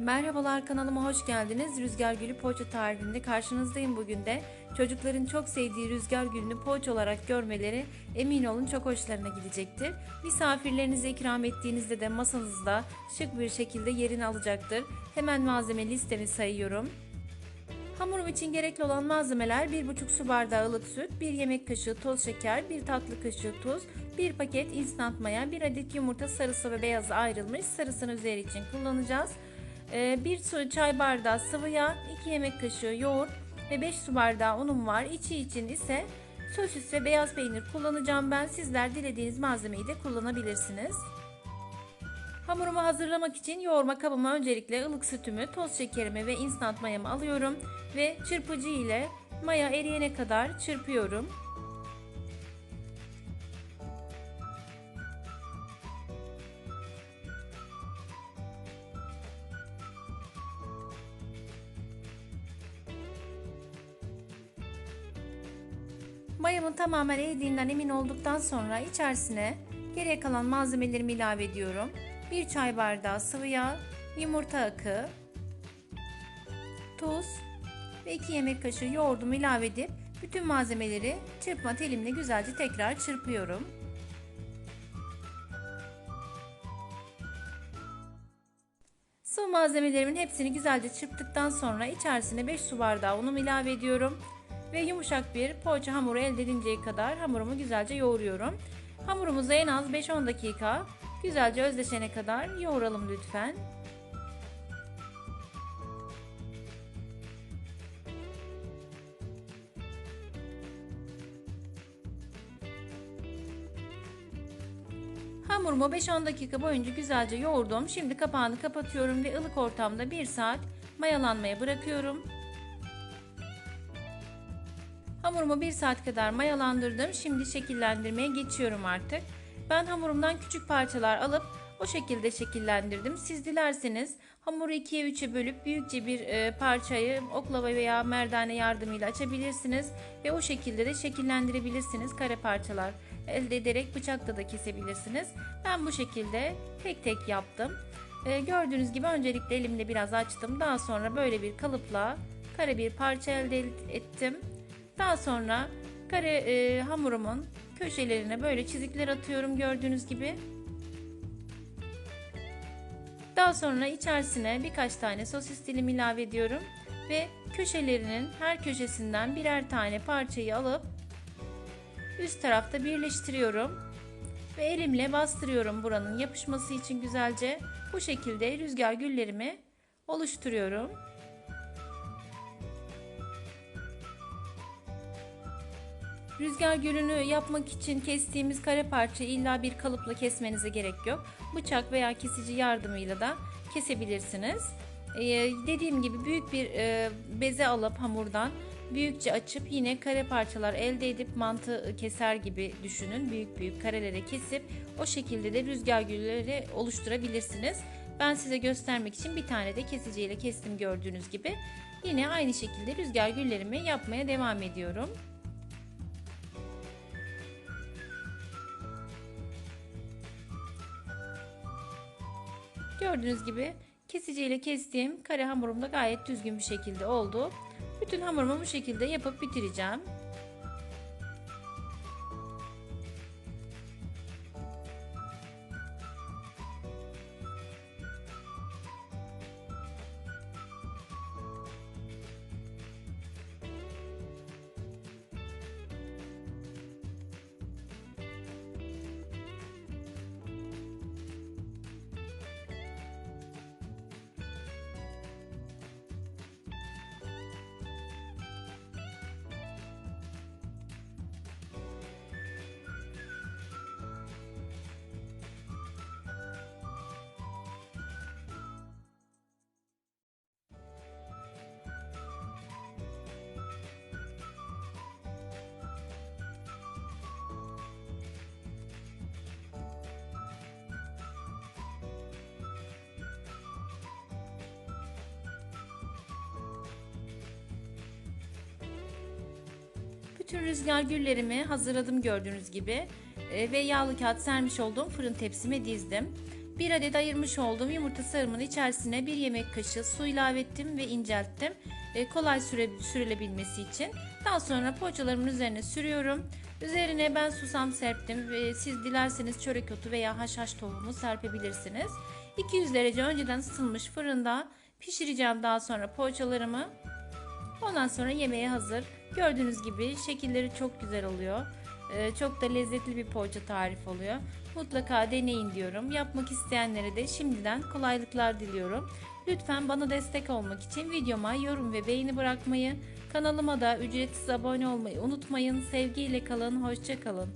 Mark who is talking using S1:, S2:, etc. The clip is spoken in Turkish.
S1: Merhabalar kanalıma hoş geldiniz. Rüzgar Gülü Poğaça tarifinde karşınızdayım bugün de. Çocukların çok sevdiği rüzgar gülünü poğaça olarak görmeleri emin olun çok hoşlarına gidecektir. Misafirlerinize ikram ettiğinizde de masanızda şık bir şekilde yerini alacaktır. Hemen malzeme listemi sayıyorum. Hamurum için gerekli olan malzemeler 1,5 su bardağı ılık süt, 1 yemek kaşığı toz şeker, 1 tatlı kaşığı tuz, 1 paket instant maya, 1 adet yumurta sarısı ve beyazı ayrılmış. Sarısını üzeri için kullanacağız. 1 su çay bardağı sıvı yağ, 2 yemek kaşığı yoğurt ve 5 su bardağı unum var. İçi için ise sosis ve beyaz peynir kullanacağım ben. Sizler dilediğiniz malzemeyi de kullanabilirsiniz. Hamurumu hazırlamak için yoğurma kabıma öncelikle ılık sütümü, toz şekerimi ve instant mayamı alıyorum ve çırpıcı ile maya eriyene kadar çırpıyorum. Mayamın tamamen eridiğinden emin olduktan sonra içerisine geriye kalan malzemelerimi ilave ediyorum. 1 çay bardağı sıvı yağ, yumurta akı, tuz ve 2 yemek kaşığı yoğurdumu ilave edip bütün malzemeleri çırpma telimle güzelce tekrar çırpıyorum. Sıvı malzemelerimin hepsini güzelce çırptıktan sonra içerisine 5 su bardağı unumu ilave ediyorum ve yumuşak bir poğaça hamuru elde edinceye kadar hamurumu güzelce yoğuruyorum. Hamurumuzu en az 5-10 dakika güzelce özleşene kadar yoğuralım lütfen. Hamurumu 5-10 dakika boyunca güzelce yoğurdum. Şimdi kapağını kapatıyorum ve ılık ortamda 1 saat mayalanmaya bırakıyorum. Hamurumu 1 saat kadar mayalandırdım. Şimdi şekillendirmeye geçiyorum artık. Ben hamurumdan küçük parçalar alıp o şekilde şekillendirdim. Siz dilerseniz hamuru 2'ye 3'e bölüp büyükçe bir e, parçayı oklava veya merdane yardımıyla açabilirsiniz ve o şekilde de şekillendirebilirsiniz. Kare parçalar elde ederek bıçakla da kesebilirsiniz. Ben bu şekilde tek tek yaptım. E, gördüğünüz gibi öncelikle elimle biraz açtım. Daha sonra böyle bir kalıpla kare bir parça elde ettim. Daha sonra kare e, hamurumun köşelerine böyle çizikler atıyorum gördüğünüz gibi. Daha sonra içerisine birkaç tane sosis dilim ilave ediyorum ve köşelerinin her köşesinden birer tane parçayı alıp üst tarafta birleştiriyorum ve elimle bastırıyorum buranın yapışması için güzelce. Bu şekilde rüzgar güllerimi oluşturuyorum. Rüzgar gülünü yapmak için kestiğimiz kare parçayı illa bir kalıpla kesmenize gerek yok. Bıçak veya kesici yardımıyla da kesebilirsiniz. Ee, dediğim gibi büyük bir e, beze alıp hamurdan büyükçe açıp yine kare parçalar elde edip mantı keser gibi düşünün. Büyük büyük karelere kesip o şekilde de rüzgar gülleri oluşturabilirsiniz. Ben size göstermek için bir tane de kesiciyle kestim gördüğünüz gibi. Yine aynı şekilde rüzgar güllerimi yapmaya devam ediyorum. Gördüğünüz gibi kesiciyle kestiğim kare hamurum da gayet düzgün bir şekilde oldu. Bütün hamurumu bu şekilde yapıp bitireceğim. Bütün rüzgar güllerimi hazırladım gördüğünüz gibi E, ve yağlı kağıt sermiş olduğum fırın tepsime dizdim. Bir adet ayırmış olduğum yumurta sarımın içerisine bir yemek kaşığı su ilave ettim ve incelttim. E, kolay süre, sürülebilmesi için. Daha sonra poğaçalarımın üzerine sürüyorum. Üzerine ben susam serptim siz dilerseniz çörek otu veya haşhaş tohumu serpebilirsiniz. 200 derece önceden ısıtılmış fırında pişireceğim daha sonra poğaçalarımı. Ondan sonra yemeğe hazır. Gördüğünüz gibi şekilleri çok güzel oluyor. Ee, çok da lezzetli bir poğaça tarif oluyor. Mutlaka deneyin diyorum. Yapmak isteyenlere de şimdiden kolaylıklar diliyorum. Lütfen bana destek olmak için videoma yorum ve beğeni bırakmayı, kanalıma da ücretsiz abone olmayı unutmayın. Sevgiyle kalın, hoşça kalın.